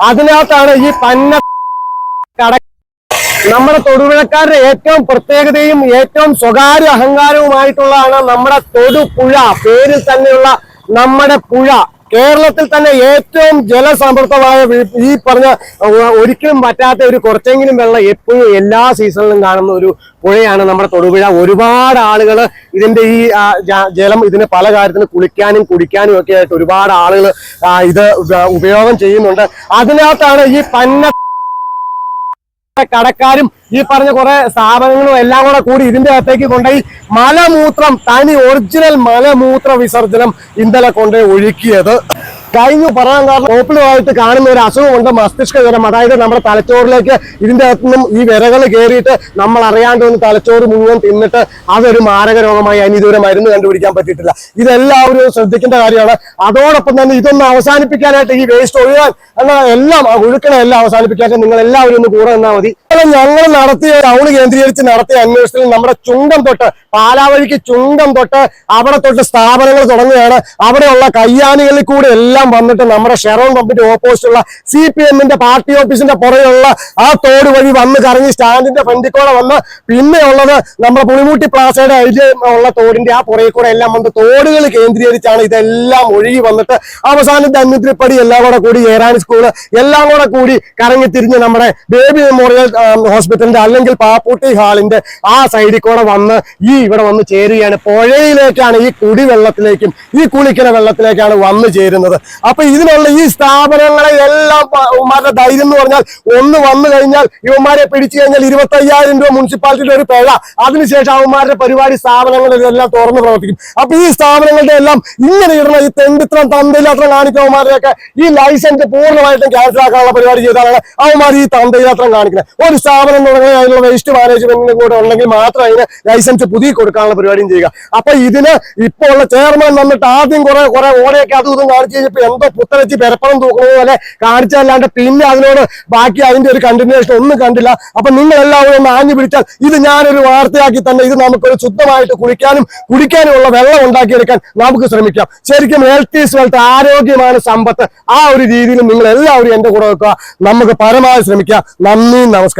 അതിനകത്താണ് ഈ പന്ന കട നമ്മുടെ തൊടുപുഴക്കാരുടെ ഏറ്റവും പ്രത്യേകതയും ഏറ്റവും സ്വകാര്യ അഹങ്കാരവുമായിട്ടുള്ളതാണ് നമ്മുടെ തൊടുപുഴ. പേരിൽ തന്നെയുള്ള നമ്മുടെ പുഴ. കേരളത്തിൽ തന്നെ ഏറ്റവും ജലസമൃദ്ധമായ ഈ പറഞ്ഞ ഒരിക്കലും പറ്റാത്ത ഒരു കുറച്ചെങ്കിലും വെള്ളം എപ്പോഴും എല്ലാ സീസണിലും കാണുന്ന ഒരു പുഴയാണ് നമ്മുടെ തൊടുപുഴ. ഒരുപാട് ആളുകൾ ഇതിന്റെ ഈ ജലം ഇതിന് പല കാര്യത്തിന് കുളിക്കാനും കുടിക്കാനും ഒക്കെ ആയിട്ട് ഒരുപാട് ആളുകൾ ഇത് ഉപ- ഉപയോഗം ചെയ്യുന്നുണ്ട്. അതിനകത്താണ് ഈ പന്ന കടക്കാരും ഈ പറഞ്ഞ കുറെ സ്ഥാപനങ്ങളും എല്ലാം കൂടെ കൂടി ഇതിന്റെ അകത്തേക്ക് കൊണ്ടുപോയി മലമൂത്രം തനി ഒറിജിനൽ മലമൂത്ര വിസർജനം ഇന്നലെ കൊണ്ടുപോയി ഒഴുക്കിയത്. കഴിഞ്ഞു പറയാൻ കാരണം പോപ്പുലറായിട്ട് കാണുന്ന ഒരു അസുഖമുണ്ട് മസ്തിഷ്ക ജ്വരം. അതായത് നമ്മുടെ തലച്ചോറിലേക്ക് ഇതിന്റെ അകത്തു നിന്നും ഈ വിരകൾ കയറിയിട്ട് നമ്മൾ അറിയാണ്ട് ഒന്ന് തലച്ചോറ് മുഴുവൻ തിന്നിട്ട് അതൊരു മാരക രോഗമായി അതിന് ഇതുവരെ മരുന്ന് കണ്ടുപിടിക്കാൻ പറ്റിയിട്ടില്ല. ഇതെല്ലാവരും ശ്രദ്ധിക്കേണ്ട കാര്യമാണ്. അതോടൊപ്പം തന്നെ ഇതൊന്ന് അവസാനിപ്പിക്കാനായിട്ട് ഈ വേസ്റ്റ് ഒഴിവാൻ എന്നാൽ എല്ലാം ഒഴുക്കണ എല്ലാം അവസാനിപ്പിക്കാനായിട്ട് നിങ്ങൾ എല്ലാവരും ഒന്ന് കൂടെ നിന്നാൽ മതി. ഞങ്ങൾ നടത്തിയ ടൗൺ കേന്ദ്രീകരിച്ച് നടത്തിയ അന്വേഷണത്തിൽ നമ്മുടെ ചുണ്ടം തൊട്ട് പാലാവഴിക്ക് ചുണ്ടം തൊട്ട് അവിടെ തൊട്ട് സ്ഥാപനങ്ങൾ തുടങ്ങുകയാണ്. അവിടെയുള്ള കയ്യാനികളിൽ കൂടെ എല്ലാം വന്നിട്ട് നമ്മുടെ ഷെറോൺ പമ്പിന്റെ ഓപ്പോസിറ്റുള്ള സി പി എമ്മിന്റെ പാർട്ടി ഓഫീസിന്റെ പുറകെയുള്ള ആ തോട് വഴി വന്ന് കറങ്ങി സ്റ്റാൻഡിന്റെ ഫ്രണ്ടിൽ കൂടെ വന്ന് പിന്നെയുള്ളത് നമ്മുടെ പുളിമൂട്ടി പ്ലാസയുടെ അരികെ ഉള്ള തോടിന്റെ ആ പുറകെ കൂടെ എല്ലാം വന്ന് തോടുകൾ കേന്ദ്രീകരിച്ചാണ് ഇതെല്ലാം ഒഴുകി വന്നിട്ട് അവസാനം ധന്യത്തിരിപ്പടി എല്ലാം കൂടെ കൂടി ഏറാനി സ്കൂൾ എല്ലാം കൂടെ കൂടി കറങ്ങി തിരിഞ്ഞ് നമ്മുടെ ബേബി മെമ്മോറിയൽ ഹോസ്പിറ്റലിന്റെ അല്ലെങ്കിൽ പാപ്പൂട്ടി ഹാളിന്റെ ആ സൈഡിൽ കൂടെ വന്ന് ഈ ഇവിടെ വന്ന് ചേരുകയാണ്. പുഴയിലേക്കാണ് ഈ കുടിവെള്ളത്തിലേക്കും ഈ കുളിക്കല വെള്ളത്തിലേക്കാണ് വന്നു ചേരുന്നത്. അപ്പൊ ഇതിനുള്ള ഈ സ്ഥാപനങ്ങളെ എല്ലാം ഇവന്മാരുടെ ധൈര്യം എന്ന് പറഞ്ഞാൽ ഒന്ന് വന്നു കഴിഞ്ഞാൽ ഇവന്മാരെ പിടിച്ചു കഴിഞ്ഞാൽ ഇരുപത്തി അയ്യായിരം രൂപ മുനിസിപ്പാലിറ്റിയുടെ ഒരു പിഴ. അതിനുശേഷം അവന്മാരുടെ പരിപാടി സ്ഥാപനങ്ങളിലെല്ലാം തുറന്നു പ്രവർത്തിക്കും. അപ്പൊ ഈ സ്ഥാപനങ്ങളുടെ എല്ലാം ഇങ്ങനെ ഇടുന്ന ഈ തെണ്ടിത്രം തന്തയിലാത്രം കാണിക്കുന്നവന്മാരെയൊക്കെ ഈ ലൈസൻസ് പൂർണമായിട്ടും ക്യാൻസൽ ആക്കാനുള്ള പരിപാടി ചെയ്താലാണ് അവന്മാർ ഈ തന്തയിലാത്രം കാണിക്കുന്നത് ഒരു സ്ഥാപനം തുടങ്ങി അതിനുള്ള വേസ്റ്റ് മാനേജ്മെന്റിനും കൂടെ ഉണ്ടെങ്കിൽ മാത്രം അതിന് ലൈസൻസ് പുതിയ കൊടുക്കാനുള്ള പരിപാടിയും ചെയ്യുക. അപ്പൊ ഇതിന് ഇപ്പോൾ ഉള്ള ചെയർമാൻ വന്നിട്ട് ആദ്യം കുറെ കുറെ ഓടയൊക്കെ അതും ഇതും കാണിച്ചു കഴിഞ്ഞപ്പോ എന്തോ പുത്തലച്ചി പെരപ്പണം തൂക്കുന്നത് പോലെ കാണിച്ചല്ലാണ്ട് പിന്നെ അതിനോട് ബാക്കി അതിന്റെ ഒരു കണ്ടിന്യൂഷൻ ഒന്നും കണ്ടില്ല. അപ്പൊ നിങ്ങൾ എല്ലാവരും ഒന്ന് ആഞ്ഞു പിടിച്ചാൽ ഇത് ഞാനൊരു വാർത്തയാക്കി തന്നെ ഇത് നമുക്കൊരു ശുദ്ധമായിട്ട് കുളിക്കാനും കുടിക്കാനുമുള്ള വെള്ളം ഉണ്ടാക്കിയെടുക്കാൻ നമുക്ക് ശ്രമിക്കാം. ശരിക്കും ഹെൽത്ത് ഈസ് വെൽത്ത് ആരോഗ്യമാണ് സമ്പത്ത്. ആ ഒരു രീതിയിൽ നിങ്ങൾ എല്ലാവരും എന്റെ കൂടെ വെക്കുക നമുക്ക് പരമാവധി ശ്രമിക്കാം. നന്ദി നമസ്കാരം.